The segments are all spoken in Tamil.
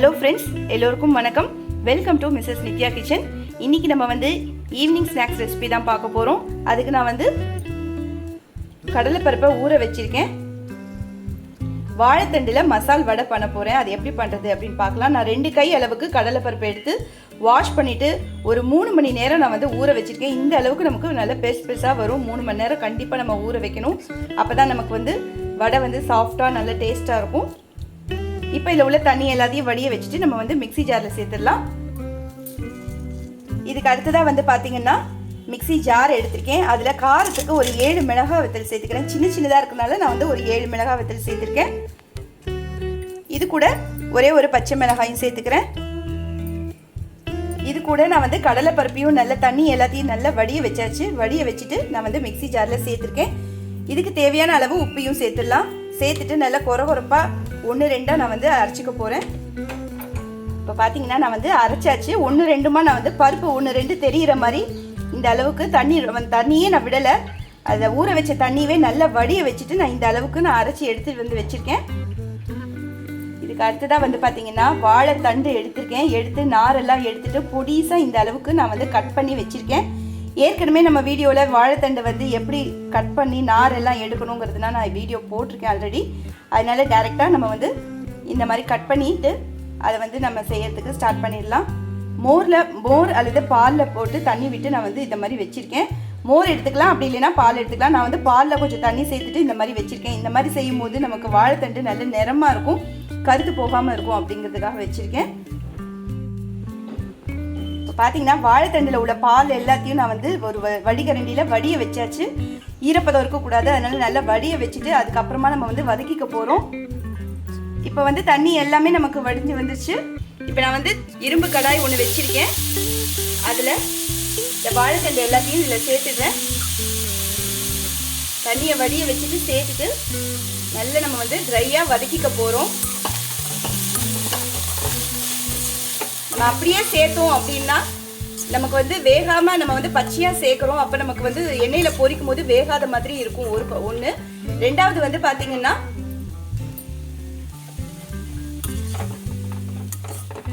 ஹலோ ஃப்ரெண்ட்ஸ் எல்லோருக்கும் வணக்கம். Welcome to Mrs Nithya kitchen இன்னைக்கு நம்ம வந்து ஈவினிங் ஸ்நாக்ஸ் ரெசிபி தான் பார்க்க போகிறோம் அதுக்கு நான் வந்து கடலைப்பருப்பை ஊற வச்சிருக்கேன். வாழைத்தண்டில் மசால் வடை பண்ண போகிறேன் அது எப்படி பண்ணுறது அப்படின்னு பார்க்கலாம். நான் ரெண்டு கை அளவுக்கு கடலைப்பருப்பை எடுத்து வாஷ் பண்ணிவிட்டு ஒரு மூணு மணி நேரம் நான் வந்து ஊற வச்சுருக்கேன். இந்த அளவுக்கு நமக்கு நல்ல பெருசு பெருசாக வரும். மூணு மணி நேரம் கண்டிப்பாக நம்ம ஊற வைக்கணும். அப்போ தான் நமக்கு வந்து வடை வந்து சாஃப்டாக நல்ல டேஸ்ட்டாக இருக்கும். இப்போ இதில் உள்ள தண்ணி எல்லாத்தையும் வடிய வச்சுட்டு நம்ம வந்து மிக்ஸி ஜாரில் சேர்த்துடலாம். இதுக்கு அடுத்ததாக வந்து பார்த்தீங்கன்னா மிக்ஸி ஜார் எடுத்திருக்கேன். அதில் காரத்துக்கு ஒரு ஏழு மிளகா வத்தல் சேர்த்துக்கிறேன். சின்ன சின்னதாக இருக்கனால நான் வந்து ஒரு ஏழு மிளகா வத்தல் சேர்த்துருக்கேன். இது கூட ஒரே ஒரு பச்சை மிளகாயும் சேர்த்துக்கிறேன். இது கூட நான் வந்து கடலை பருப்பையும் நல்ல தண்ணி எல்லாத்தையும் நல்லா வடிய வச்சாச்சு. வடிய வச்சுட்டு நான் வந்து மிக்ஸி ஜாரில் சேர்த்துருக்கேன். இதுக்கு தேவையான அளவு உப்பையும் சேர்த்துடலாம். சேர்த்துட்டு நல்லா கொர கொரப்பாக ஒன்று ரெண்டாக நான் வந்து அரைச்சிக்க போகிறேன் இப்போ பார்த்தீங்கன்னா நான் வந்து அரைச்சாச்சு. ஒன்று ரெண்டுமா நான் வந்து பருப்பு ஒன்று ரெண்டு தெரிகிற மாதிரி இந்த அளவுக்கு தண்ணி தண்ணியே நான் விடலை. அதை ஊற வச்ச தண்ணியவே நல்லா வடிய வச்சுட்டு நான் இந்த அளவுக்கு நான் அரைச்சி எடுத்துகிட்டு வந்து வச்சுருக்கேன். இதுக்கு அடுத்ததாக வந்து பார்த்தீங்கன்னா வாழைத்தண்டு எடுத்திருக்கேன். எடுத்து நாரெல்லாம் எடுத்துட்டு பொடிசாக இந்த அளவுக்கு நான் வந்து கட் பண்ணி வச்சுருக்கேன். ஏற்கனவே நம்ம வீடியோவில் வாழைத்தண்டை வந்து எப்படி கட் பண்ணி நார் எல்லாம் எடுக்கணுங்கிறதுனா நான் வீடியோ போட்டிருக்கேன் ஆல்ரெடி அதனால டேரெக்டாக நம்ம வந்து இந்த மாதிரி கட் பண்ணிட்டு அதை வந்து நம்ம செய்யறதுக்கு ஸ்டார்ட் பண்ணிடலாம். மோரில் மோர் அல்லது பாலில் போட்டு தண்ணி விட்டு நான் வந்து இந்த மாதிரி வச்சுருக்கேன். மோர் எடுத்துக்கலாம் அப்படி இல்லைன்னா பால் எடுத்துக்கலாம். நான் வந்து பாலில் கொஞ்சம் தண்ணி சேர்த்துட்டு இந்த மாதிரி வச்சுருக்கேன். இந்த மாதிரி செய்யும் போது நமக்கு வாழைத்தண்டு நல்ல நிறமாக இருக்கும் கருத்து போகாமல் இருக்கும் அப்படிங்கிறதுக்காக வச்சுருக்கேன். பார்த்தீங்கன்னா வாழைத்தண்டில் உள்ள பால் எல்லாத்தையும் நான் வந்து ஒரு வ- வடிகரண்டியில் வடிய வச்சாச்சு. ஈரப்பதம் இருக்கக்கூடாது அதனால நல்லா வடிய வச்சுட்டு அதுக்கப்புறமா நம்ம வந்து வதக்கிக்க போகிறோம் இப்போ வந்து தண்ணி எல்லாமே நமக்கு வடிஞ்சு வந்துருச்சு. இப்போ நான் வந்து இரும்பு கடாய் ஒன்று வச்சுருக்கேன். அதில் இந்த வாழைத்தண்டு எல்லாத்தையும் இதில் சேர்த்துடுறேன். தண்ணியை வடிய வச்சுட்டு சேர்த்துட்டு நல்லா நம்ம வந்து ட்ரையாக வதக்கிக்க போகிறோம் நம்ம அப்படியே சேர்த்தோம் அப்படின்னா நமக்கு வந்து வேகாம நம்ம வந்து பச்சையா சேர்க்கிறோம். அப்ப நமக்கு வந்து எண்ணெயில பொரிக்கும் போது வேகாத மாதிரி இருக்கும் ஒரு ப- ஒண்ணு. ரெண்டாவது வந்து பாத்தீங்கன்னா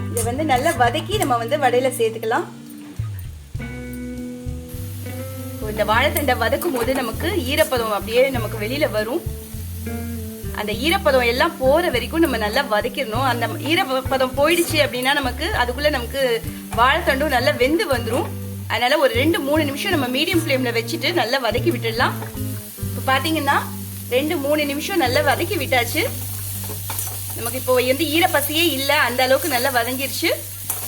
இதை வந்து நல்லா வதக்கி நம்ம வந்து வடையில சேர்த்துக்கலாம். இந்த வாழைத்தண்டை வதக்கும் போது நமக்கு ஈரப்பதம் அப்படியே நமக்கு வெளியில வரும். அந்த ஈரப்பதம் எல்லாம் போற வரைக்கும் நம்ம நல்லா வதக்கிடணும். அந்த ஈரப்பதம் போயிடுச்சு அப்படின்னா நமக்கு அதுக்குள்ள நமக்கு வாழைத்தண்டும் நல்லா வெந்து வந்துடும் அதனால ஒரு ரெண்டு மூணு நிமிஷம் நம்ம மீடியம் ஃப்ளேமில் வச்சுட்டு நல்லா வதக்கி விட்டுடலாம். இப்போ பாத்தீங்கன்னா ரெண்டு மூணு நிமிஷம் நல்லா வதக்கி விட்டாச்சு. நமக்கு இப்போ வந்து ஈரப்பசியே இல்லை அந்த அளவுக்கு நல்லா வதங்கிருச்சு.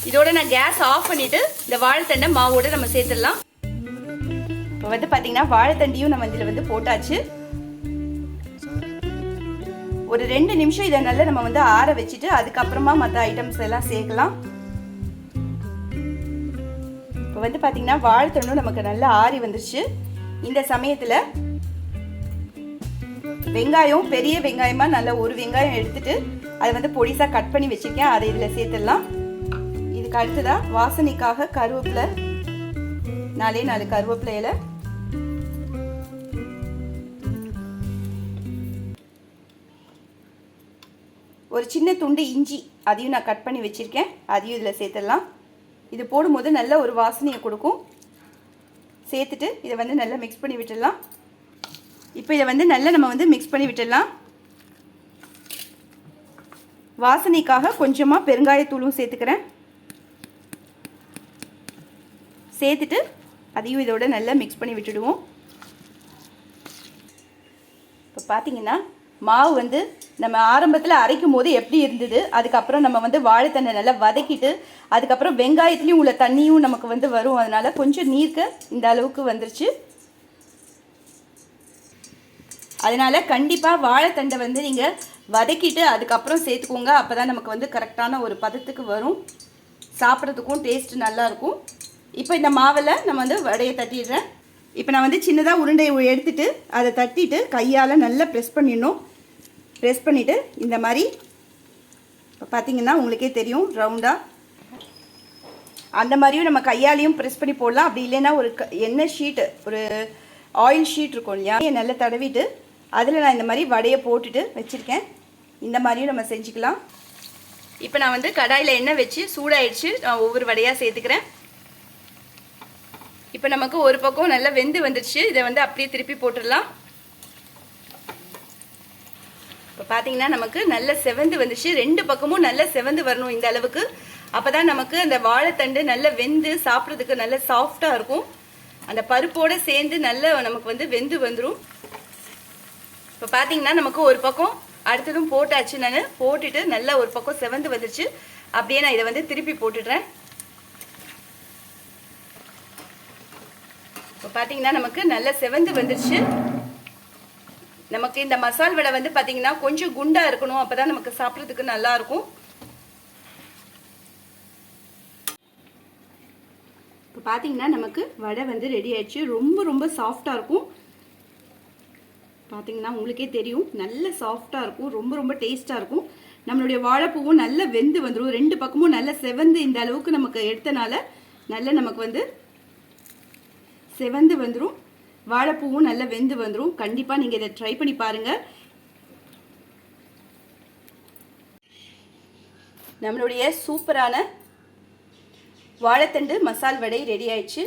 இதோட நான் கேஸ் ஆஃப் பண்ணிட்டு இந்த வாழைத்தண்டை மாவோட நம்ம சேர்த்துடலாம். இப்போ வந்து பாத்தீங்கன்னா வாழைத்தண்டியும் நம்ம இதில் வந்து போட்டாச்சு. ஒரு ரெண்டு நிமிஷம் இதை நல்லா நம்ம வந்து ஆற வச்சுட்டு அதுக்கப்புறமா மற்ற ஐட்டம்ஸ் எல்லாம் சேர்க்கலாம். இப்போ வந்து பார்த்தீங்கன்னா வாழைத்தண்டும் நமக்கு நல்லா ஆறி வந்துருச்சு. இந்த சமயத்தில் வெங்காயம் பெரிய வெங்காயமாக நல்லா ஒரு வெங்காயம் எடுத்துட்டு அதை வந்து பொடிசாக கட் பண்ணி வச்சுருக்கேன். அதை இதில் சேர்த்துடலாம். இதுக்கு அடுத்ததாக வாசனைக்காக கருவேப்பிலை நாலே நாலு கருவேப்பிலையில் ஒரு சின்ன துண்டு இஞ்சி அதையும் நான் கட் பண்ணி வச்சுருக்கேன். அதையும் இதில் சேர்த்துடலாம். இது போடும்போது நல்ல ஒரு வாசனையை கொடுக்கும். சேர்த்துட்டு இதை வந்து நல்லா மிக்ஸ் பண்ணி விட்டுடலாம். இப்போ இதை வந்து நல்லா நம்ம வந்து மிக்ஸ் பண்ணி விட்டுடலாம். வாசனைக்காக கொஞ்சமாக பெருங்காயத்தூளும் சேர்த்துக்கிறேன். சேர்த்துட்டு அதையும் இதோட நல்லா மிக்ஸ் பண்ணி விட்டுடுவோம். இப்போ பார்த்தீங்கன்னா மாவு வந்து நம்ம ஆரம்பத்தில் அரைக்கும் போது எப்படி இருந்தது? அதுக்கப்புறம் நம்ம வந்து வாழைத்தண்டை நல்லா வதக்கிட்டு அதுக்கப்புறம் வெங்காயத்துலேயும் உள்ள தண்ணியும் நமக்கு வந்து வரும். அதனால கொஞ்சம் நீர்க்க இந்த அளவுக்கு வந்துருச்சு. அதனால் கண்டிப்பாக வாழைத்தண்டை வந்து நீங்கள் வதக்கிட்டு அதுக்கப்புறம் சேர்த்துக்கோங்க. அப்போ தான் நமக்கு வந்து கரெக்டான ஒரு பதத்துக்கு வரும். சாப்பிட்றதுக்கும் டேஸ்ட் நல்லாயிருக்கும் இப்போ இந்த மாவில் நம்ம வந்து வடையை தட்டிடுறேன். இப்போ நான் வந்து சின்னதாக உருண்டையை எடுத்துகிட்டு அதை தட்டிட்டு கையால் நல்லா ப்ரெஸ் பண்ணிடணும். ப்ரெஸ் பண்ணிவிட்டு இந்த மாதிரி இப்போ பார்த்தீங்கன்னா உங்களுக்கே தெரியும் ரவுண்டாக அந்த மாதிரியும் நம்ம கையாலையும் ப்ரெஸ் பண்ணி போடலாம். அப்படி இல்லைன்னா ஒரு க- எண்ணெய் ஷீட்டு ஒரு ஆயில் ஷீட் இருக்கும் இல்லையா? நல்லா தடவிட்டு அதில் நான் இந்த மாதிரி வடையை போட்டுட்டு வச்சுருக்கேன். இந்த மாதிரியும் நம்ம செஞ்சுக்கலாம். இப்போ நான் வந்து கடாயில் எண்ணெய் வச்சு சூடாயிடுச்சு. நான் ஒவ்வொரு வடையாக சேர்த்துக்கிறேன். இப்போ நமக்கு ஒரு பக்கம் நல்லா வெந்து வந்துடுச்சு இதை வந்து அப்படியே திருப்பி போட்டுடலாம். இப்போ பார்த்தீங்கன்னா நமக்கு நல்ல செவந்து வந்துச்சு. ரெண்டு பக்கமும் நல்ல செவந்து வரணும் இந்த அளவுக்கு. அப்போ தான் நமக்கு அந்த வாழைத்தண்டு நல்ல வெந்து சாப்பிட்றதுக்கு நல்ல சாஃப்டாக இருக்கும். அந்த பருப்போடு சேர்ந்து நல்ல நமக்கு வந்து வெந்து வந்துடும் இப்போ பார்த்தீங்கன்னா நமக்கு ஒரு பக்கம் அடுத்ததும் போட்டாச்சு. நான் போட்டுட்டு நல்லா ஒரு பக்கம் செவந்து வந்துருச்சு. அப்படியே நான் இதை வந்து திருப்பி போட்டுடுறேன். இப்போ பார்த்தீங்கன்னா நமக்கு நல்ல செவந்து வந்துருச்சு. நமக்கு இந்த மசால் வடை வந்து பார்த்தீங்கன்னா கொஞ்சம் குண்டா இருக்கணும். அப்பதான் நமக்கு சாப்பிட்றதுக்கு நல்லா இருக்கும். இப்போ பார்த்தீங்கன்னா நமக்கு வடை வந்து ரெடி ஆயிடுச்சு. ரொம்ப ரொம்ப சாஃப்டாக இருக்கும். பார்த்தீங்கன்னா உங்களுக்கே தெரியும். நல்ல சாஃப்டாக இருக்கும். ரொம்ப ரொம்ப டேஸ்ட்டாக இருக்கும். நம்மளுடைய வாழைப்பூவும் நல்ல வெந்து வந்துடும் ரெண்டு பக்கமும் நல்ல செவந்து இந்த அளவுக்கு நமக்கு எடுத்தனால நல்ல நமக்கு வந்து செவந்து வந்துடும் வாழைப்பூவும் நல்லா வெந்து வந்துடும் கண்டிப்பாக நீங்கள் இதை ட்ரை பண்ணி பாருங்கள் நம்மளுடைய சூப்பரான வாழைத்தண்டு மசால் வடை ரெடி ஆயிடுச்சு.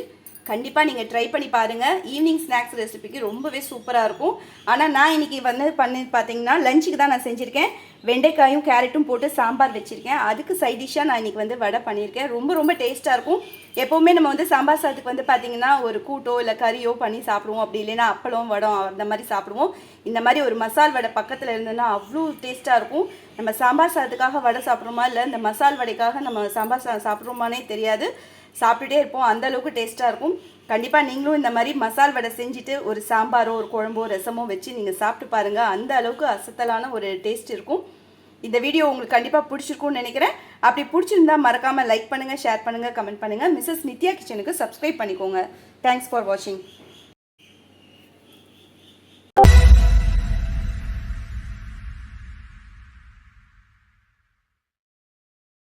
கண்டிப்பாக நீங்கள் ட்ரை பண்ணி பாருங்கள் ஈவினிங் ஸ்நாக்ஸ் ரெசிபிக்கு ரொம்பவே சூப்பராக இருக்கும். ஆனால் நான் இன்னைக்கு வந்து பண்ணி பார்த்தீங்கன்னா லஞ்சுக்கு தான் நான் செஞ்சுருக்கேன். வெண்டைக்காயும் கேரட்டும் போட்டு சாம்பார் வச்சுருக்கேன். அதுக்கு சைட் டிஷ்ஷாக நான் இன்னைக்கு வந்து வடை பண்ணியிருக்கேன் ரொம்ப ரொம்ப டேஸ்ட்டாக இருக்கும். எப்போவுமே நம்ம வந்து சாம்பார் சாதத்துக்கு வந்து பார்த்தீங்கன்னா ஒரு கூட்டோ இல்லை கறியோ பண்ணி சாப்பிடுவோம். அப்படி இல்லைன்னா அப்பளம் வடம் அந்த மாதிரி சாப்பிடுவோம். இந்த மாதிரி ஒரு மசால் வடை பக்கத்தில் இருந்ததுன்னா அவ்வளோ டேஸ்ட்டாக இருக்கும். நம்ம சாம்பார் சாதத்துக்காக வடை சாப்பிட்றோமா இல்லை இந்த மசால் வடைக்காக நம்ம சாம்பார் சாதம் சாப்பிட்றோமானே தெரியாது. சாப்பிட்டுட்டே இருப்போம். அந்த அளவுக்கு டேஸ்ட்டாக இருக்கும். கண்டிப்பாக நீங்களும் இந்த மாதிரி மசால் வடை செஞ்சுட்டு ஒரு சாம்பாரோ ஒரு குழம்போ ரசமோ வச்சு நீங்கள் சாப்பிட்டு பாருங்கள் அந்த அளவுக்கு அசத்தலான ஒரு டேஸ்ட் இருக்கும். இந்த வீடியோ உங்களுக்கு கண்டிப்பாக பிடிச்சிருக்கும்னு நினைக்கிறேன். அப்படி பிடிச்சிருந்தா மறக்காமல் லைக் பண்ணுங்கள் ஷேர் பண்ணுங்கள் கமெண்ட் பண்ணுங்கள் மிஸ்ஸஸ் நித்யா கிச்சனுக்கு சப்ஸ்கிரைப் பண்ணிக்கோங்க. தேங்க்ஸ் ஃபார் வாட்சிங்